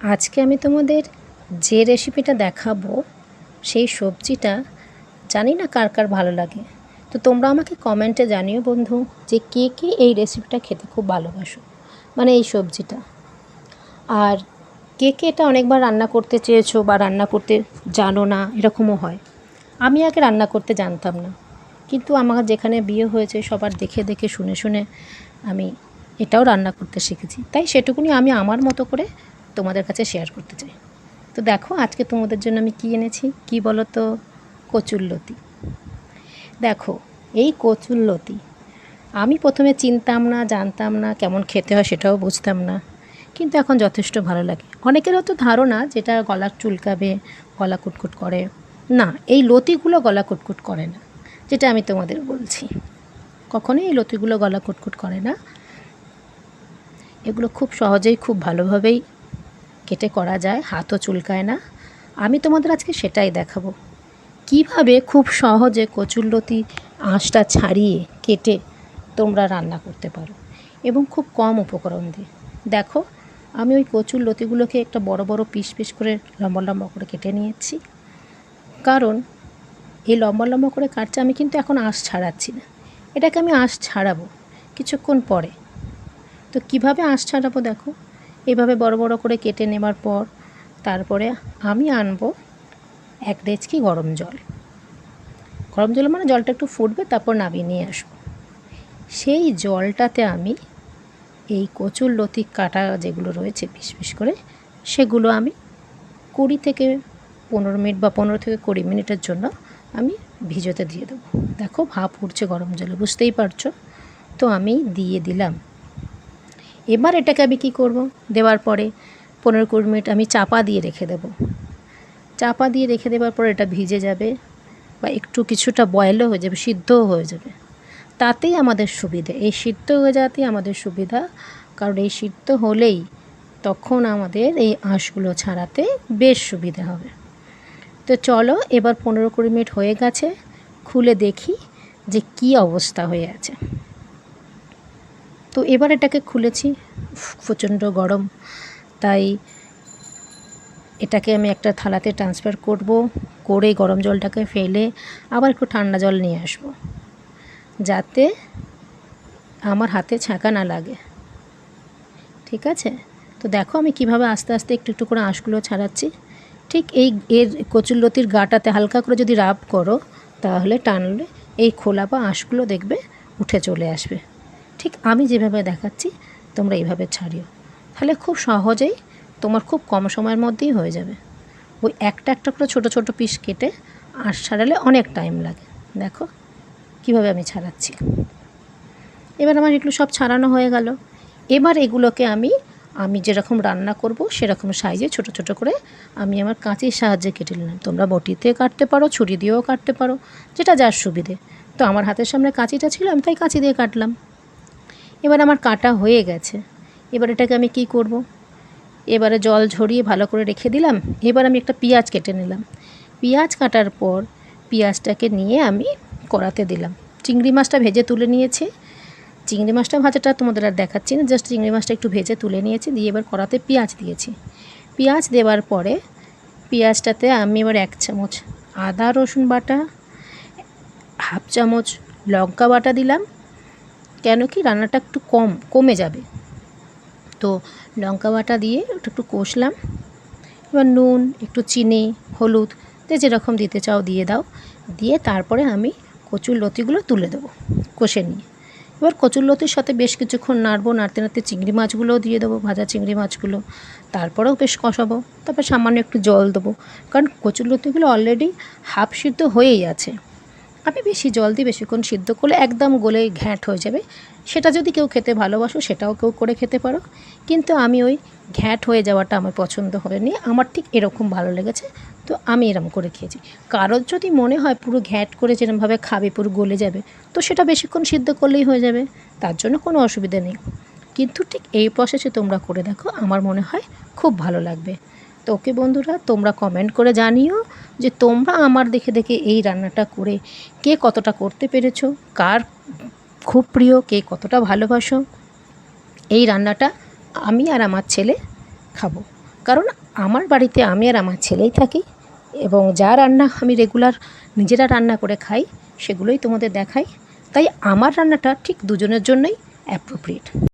আজকে আমি তোমাদের যে রেসিপিটা দেখাবো, সেই সবজিটা জানি না কার কার ভালো লাগে। তো তোমরা আমাকে কমেন্টে জানিও বন্ধু যে কে কে এই রেসিপিটা খেতে খুব ভালোবাসো মানে এই সবজিটা। আর কে কে এটা অনেকবার রান্না করতে চেয়েছো বা রান্না করতে জানো না, এরকমও হয়। আমি আগে রান্না করতে জানতাম না, কিন্তু আমার যেখানে বিয়ে হয়েছে সবার দেখে দেখে শুনে শুনে আমি এটাও রান্না করতে শিখেছি। তাই সেটুকুনি আমি আমার মতো করে তোমাদের কাছে শেয়ার করতে চাই। তো দেখো, আজকে তোমাদের জন্য আমি কী এনেছি? কী বলো তো কচুরলতি দেখো, এই কচুরলতি আমি প্রথমে চিনতাম না, জানতাম না, কেমন খেতে হয় সেটাও বুঝতাম না, কিন্তু এখন যথেষ্ট ভালো লাগে। অনেকেরও তো ধারণা যেটা গলা চুলকাবে, গলা কুটকুট করে। না, এই লতিগুলো গলা কুটকুট করে না, যেটা আমি তোমাদের বলছি। কখনোই এই লতিগুলো গলা কুটকুট করে না। এগুলো খুব সহজেই, খুব ভালোভাবেই কেটে করা যায়, হাতও চুলকায় না। আমি তোমাদের আজকে সেটাই দেখাবো। কীভাবে খুব সহজে কচুরলতি আঁশটা ছাড়িয়ে কেটে তোমরা রান্না করতে পারো এবং খুব কম উপকরণ দিয়ে। দেখো, আমি ওই কচুর লতিগুলোকে একটা বড় বড় পিস পিস করে লম্বা লম্বা করে কেটে নিয়েছি। কারণ এই লম্বা লম্বা করে কাটছে আমি কিন্তু এখন আঁশ ছাড়াচ্ছি না। এটাকে আমি আঁশ ছাড়াবো কিছুক্ষণ পরে। তো কীভাবে আঁশ ছাড়াবো দেখো? এইভাবে বড় বড় করে কেটে নেবার পর তারপরে আমি আনব এক ডেচকি গরম জল। গরম জল মানে জলটা একটু ফুটবে, তারপর নামিয়ে নিয়ে আসব। সেই জলটাতে আমি এই কচুর লতি কাটা যেগুলো রয়েছে পিস পিস করে, সেগুলো আমি কুড়ি থেকে পনেরো মিনিট বা পনেরো থেকে কুড়ি মিনিটের জন্য আমি ভিজোতে দিয়ে দেবো। দেখো ভাপ উঠছে গরম জলে, বুঝতেই পারছ? তো আমি দিয়ে দিলাম এবার এটাকে আমি কী করব? দেওয়ার পরে পনেরো কুড়ি মিনিট আমি চাপা দিয়ে রেখে দেব। চাপা দিয়ে রেখে দেওয়ার পর এটা ভিজে যাবে বা একটু কিছুটা বয়েলও হয়ে যাবে, সিদ্ধও হয়ে যাবে। তাতেই আমাদের সুবিধে। এই সিদ্ধ হয়ে যাওয়াতেই আমাদের সুবিধা, কারণ এই সিদ্ধ হলেই তখন আমাদের এই আঁশগুলো ছাড়াতে বেশ সুবিধে হবে। তো চলো, এবার পনেরো কুড়ি মিনিট হয়ে গেছে। খুলে দেখি যে কি অবস্থা হয়ে আছে। তো এবার এটাকে খুলেছি। প্রচণ্ড গরম। তাই এটাকে আমি একটা থালাতে ট্রান্সফার করব, করে গরম জলটাকে ফেলে আবার একটু ঠান্ডা জল নিয়ে আসব। যাতে আমার হাতে ছাঁকা না লাগে। ঠিক আছে? তো দেখো আমি কীভাবে আস্তে আস্তে একটু একটু করে আঁশগুলো ছাড়াচ্ছি। ঠিক এই এর কচুরলতির গাটাতে হালকা করে যদি রাব করো, তাহলে টানলে এই খোলা বা আঁশগুলো দেখবে উঠে চলে আসবে। ঠিক আমি যেভাবে দেখাচ্ছি, তোমরা এইভাবে ছাড়িও। তাহলে খুব সহজেই তোমার খুব কম সময়ের মধ্যেই হয়ে যাবে। ওই একটা একটা করে ছোট ছোট পিস কেটে আর ছাড়ালে অনেক টাইম লাগে। দেখো, কীভাবে আমি ছাড়াচ্ছি। এবার আমার এগুলো সব ছাড়ানো হয়ে গেল। এবার এগুলোকে আমি আমি যেরকম রান্না করব সেরকম সাইজে ছোট ছোট করে আমি আমার কাঁচির সাহায্যে কেটে নিলাম। তোমরা বটিতে কাটতে পারো, ছুরি দিয়েও কাটতে পারো, যেটা যার সুবিধে। তো আমার হাতের সামনে কাঁচিটা ছিল, আমি তাই কাঁচি দিয়ে কাটলাম। এবার আমার কাটা হয়ে গেছে। এবার এটাকে আমি কি করব। এবারে জল ঝরিয়ে ভালো করে রেখে দিলাম। এবার আমি একটা পেঁয়াজ কেটে নিলাম। পেঁয়াজ কাটার পর পেঁয়াজটাকে নিয়ে আমি কড়াতে দিলাম। চিংড়ি মাছটা ভেজে তুলে নিয়েছি। চিংড়ি মাছটা ভাজাটা তোমাদের আর দেখাচ্ছি না জাস্ট চিংড়ি মাছটা একটু ভেজে তুলে নিয়েছি, দিয়ে এবার কড়াতে পেঁয়াজ দিয়েছি। পেঁয়াজ দেওয়ার পরে পেঁয়াজটাতে আমি এবার এক চামচ আদা রসুন বাটা, হাফ চামচ লঙ্কা বাটা দিলাম। কেন কি রান্নাটা একটু কম, কমে যাবে। তো লঙ্কা বাটা দিয়ে একটু একটু কষলাম। এবার নুন, একটু চিনি, হলুদ, যে যেরকম দিতে চাও দিয়ে দাও। দিয়ে তারপরে আমি কচুর লতিগুলো তুলে দেবো কষে নিয়ে। এবার কচুর লতির সাথে বেশ কিছুক্ষণ নাড়বো, নাড়তে নাড়তে চিংড়ি মাছগুলোও দিয়ে দেবো, ভাজা চিংড়ি মাছগুলো। তারপরেও বেশ কষাবো, তারপর সামান্য একটু জল দেবো। কারণ কচুর লতিগুলো অলরেডি হাফ সিদ্ধ হয়েই আছে। আমি বেশি জল দিয়ে বেশিক্ষণ সিদ্ধ করলে একদম গলে ঘ্যাঁট হয়ে যাবে। সেটা যদি কেউ খেতে ভালোবাসো, সেটাও কেউ করে খেতে পারো। কিন্তু আমি ওই ঘ্যাঁট হয়ে যাওয়াটা আমার পছন্দ হয়নি। আমার ঠিক এরকম ভালো লেগেছে। তো আমি এরকম করে খেয়েছি। কারোর যদি মনে হয় পুরো ঘ্যাঁট করে যেরকমভাবে খাবে, পুরো গলে যাবে, তো সেটা বেশিক্ষণ সিদ্ধ করলেই হয়ে যাবে। তার জন্য কোনো অসুবিধা নেই। কিন্তু ঠিক এই প্রসেসে তোমরা করে দেখো। আমার মনে হয় খুব ভালো লাগবে। তো ওকে বন্ধুরা, তোমরা কমেন্ট করে জানিও যে তোমরা আমার দেখে দেখে এই রান্নাটা করে কে কতটা করতে পেরেছ, কার খুব প্রিয়, কে কতটা ভালোবাসো। এই রান্নাটা আমি আর আমার ছেলে খাব। কারণ আমার বাড়িতে আমি আর আমার ছেলেই থাকি এবং যা রান্না আমি রেগুলার নিজেরা রান্না করে খাই, সেগুলোই তোমাদের দেখাই। তাই আমার রান্নাটা ঠিক দুজনের জন্যই অ্যাপ্রোপ্রিয়েট